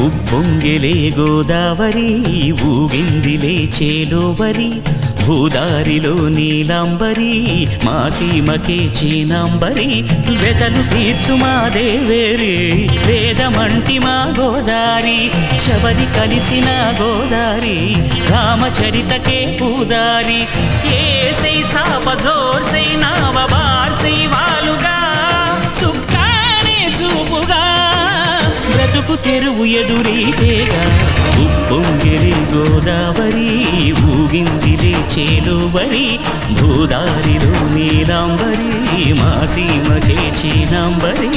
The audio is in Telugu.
ఉప్పొంగిలే గోదావరి ఊగిందిలే చేలోవరి భూదారిలో నీలాంబరి మా సీమకే చీనాంబరి వెతలు తీర్చు మా దేవేరి వేదమంటి మా గోదారి శబరి కలిసిన గోదారి రామచరితకే పూదారి ఏ బ్రతుకు తెరువు ఎదురీతేగా ఉప్పొంగిరి గోదావరి ఊగిందిలే చేలువరి భూదారిలో నీలాంబరి మా సీమ చేచినాంబరి